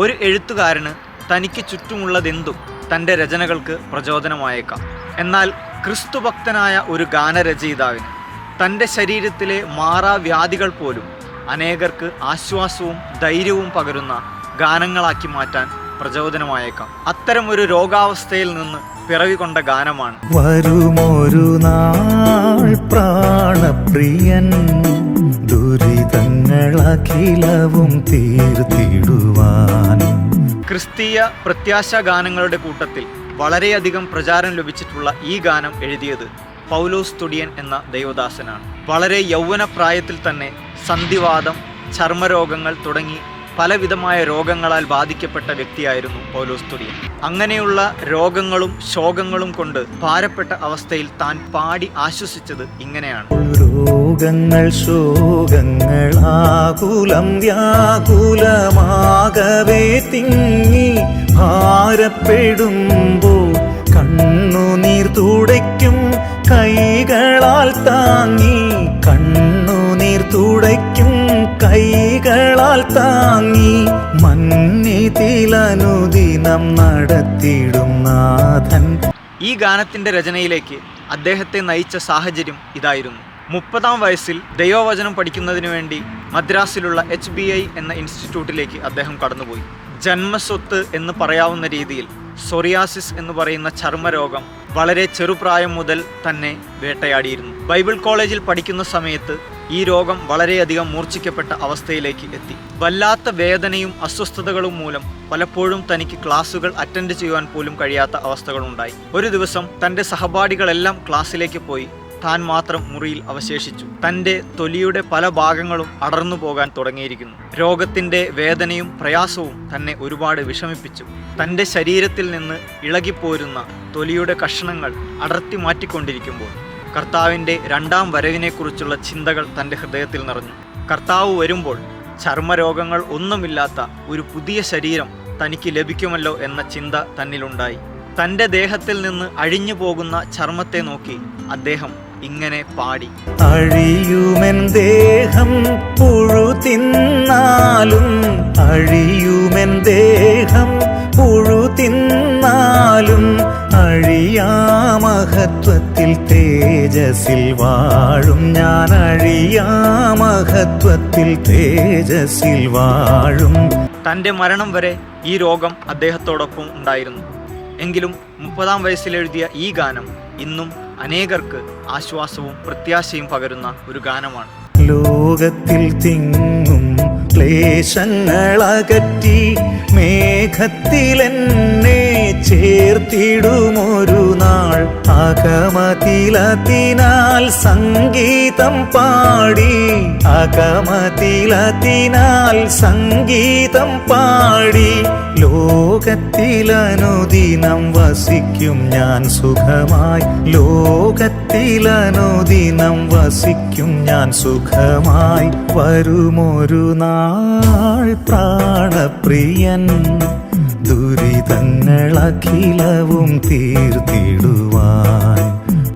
ഒരു എഴുത്തുകാരന് തനിക്ക് ചുറ്റുമുള്ളതെന്തും തന്റെ രചനകൾക്ക് പ്രചോദനമായേക്കാം. എന്നാൽ ക്രിസ്തുഭക്തനായ ഒരു ഗാനരചയിതാവിന് തന്റെ ശരീരത്തിലെ മാറാവ്യാധികൾ പോലും അനേകർക്ക് ആശ്വാസവും ധൈര്യവും പകരുന്ന ഗാനങ്ങളാക്കി മാറ്റാൻ പ്രചോദനമായേക്കാം. അത്തരം ഒരു രോഗാവസ്ഥയിൽ നിന്ന് പിറവികൊണ്ട ഗാനമാണ്. വരുമൊരു നാൾ പ്രാണപ്രിയൻ. ദുരിതങ്ങളഖിലവും തീർത്തിടുവാൻ. ക്രിസ്തീയ പ്രത്യാശ ഗാനങ്ങളുടെ കൂട്ടത്തിൽ വളരെയധികം പ്രചാരം ലഭിച്ചിട്ടുള്ള ഈ ഗാനം എഴുതിയത് പൗലോസ് തുടിയൻ എന്ന ദൈവദാസനാണ്. വളരെ യൗവന പ്രായത്തിൽ തന്നെ സന്ധിവാദം ചർമ്മരോഗങ്ങൾ തുടങ്ങി പലവിധമായ രോഗങ്ങളാൽ ബാധിക്കപ്പെട്ട വ്യക്തിയായിരുന്നു പൗലോസ് തുടിയൻ അങ്ങനെയുള്ള രോഗങ്ങളും ശോകങ്ങളും കൊണ്ട് ഭാരപ്പെട്ട അവസ്ഥയിൽ താൻ പാടി ആശ്വസിച്ചത് ഇങ്ങനെയാണ്. രോഗങ്ങൾ ശോകങ്ങൾ ആകുലം വ്യാകുലമാകവേ തിങ്ങി ഭാരപ്പെടുമ്പോൾ കണ്ണുനീർ തുടയ്ക്കും കൈകളാൽ താങ്ങി കണ്ണുനീർ തുടയ്ക്കും കൈകളാൽ താങ്ങി മന്നിതിലനുദിനം നടത്തിയിടും നാഥൻ. ഈ ഗാനത്തിന്റെ രചനയിലേക്ക് അദ്ദേഹത്തെ നയിച്ച സാഹചര്യം ഇതായിരുന്നു. മുപ്പതാം വയസ്സിൽ ദൈവവചനം പഠിക്കുന്നതിനു വേണ്ടി മദ്രാസിലുള്ള എച്ച് ബി ഐ എന്ന ഇൻസ്റ്റിറ്റ്യൂട്ടിലേക്ക് അദ്ദേഹം കടന്നുപോയി. ജന്മസ്വത്ത് എന്ന് പറയാവുന്ന രീതിയിൽ സൊറിയാസിസ് എന്ന് പറയുന്ന ചർമ്മരോഗം വളരെ ചെറുപ്രായം മുതൽ തന്നെ വേട്ടയാടിയിരുന്നു. ബൈബിൾ കോളേജിൽ പഠിക്കുന്ന സമയത്ത് ഈ രോഗം വളരെയധികം മൂർച്ഛിക്കപ്പെട്ട അവസ്ഥയിലേക്ക് എത്തി. വല്ലാത്ത വേദനയും അസ്വസ്ഥതകളും മൂലം പലപ്പോഴും തനിക്ക് ക്ലാസ്സുകൾ അറ്റൻഡ് ചെയ്യുവാൻ പോലും കഴിയാത്ത അവസ്ഥകളുണ്ടായി. ഒരു ദിവസം തന്റെ സഹപാഠികളെല്ലാം ക്ലാസ്സിലേക്ക് പോയി. താൻ മാത്രം മുറിയിൽ അവശേഷിച്ചു. തന്റെ തൊലിയുടെ പല ഭാഗങ്ങളും അടർന്നു പോകാൻ തുടങ്ങിയിരിക്കുന്നു. രോഗത്തിന്റെ വേദനയും പ്രയാസവും തന്നെ ഒരുപാട് വിഷമിപ്പിച്ചു. തന്റെ ശരീരത്തിൽ നിന്ന് ഇളകിപ്പോരുന്ന തൊലിയുടെ കഷണങ്ങൾ അടർത്തി മാറ്റിക്കൊണ്ടിരിക്കുമ്പോൾ കർത്താവിന്റെ രണ്ടാം വരവിനെക്കുറിച്ചുള്ള ചിന്തകൾ തന്റെ ഹൃദയത്തിൽ നിറഞ്ഞു. കർത്താവ് വരുമ്പോൾ ചർമ്മരോഗങ്ങൾ ഒന്നുമില്ലാത്ത ഒരു പുതിയ ശരീരം തനിക്ക് ലഭിക്കുമല്ലോ എന്ന ചിന്ത തന്നിലുണ്ടായി. തന്റെ ദേഹത്തിൽ നിന്ന് അഴിഞ്ഞു പോകുന്ന ചർമ്മത്തെ നോക്കി അദ്ദേഹം ഇങ്ങനെ പാടി. അഴിയുമെൻ ദേഹം പുഴു തിന്നാലും അഴിയുമെൻ ദേഹം പുഴു തിന്നാലും അഴിയാമഹത്വത്തിൽ തേജസ്സിൽ വാഴും. ഞാൻ അഴിയാമഹത്വത്തിൽ തേജസിൽ വാഴും. തന്റെ മരണം വരെ ഈ രോഗം അദ്ദേഹത്തോടൊപ്പം ഉണ്ടായിരുന്നു. എങ്കിലും മുപ്പതാം വയസ്സിൽ എഴുതിയ ഈ ഗാനം ഇന്നും അനേകർക്ക് ആശ്വാസവും പ്രത്യാശയും പകരുന്ന ഒരു ഗാനമാണ്. ലോകത്തിൽ തിങ്ങും ക്ലേശങ്ങളകറ്റി മേഘത്തിലെന്നെ ചേർത്തിടുമൊരു നാൾ അകമതിലതിനാൽ സംഗീതം പാടി അകമതിലതിനാൽ സംഗീതം പാടി ലോകത്തിലനുദിനം വസിക്കും ഞാൻ സുഖമായി. ലോകത്തിലനുദിനം വസിക്കും ഞാൻ സുഖമായി. വരുമൊരു നാൾ പ്രാണപ്രിയൻ ദുരിതങ്ങളഖിലവും തീർത്തിടുവാൻ.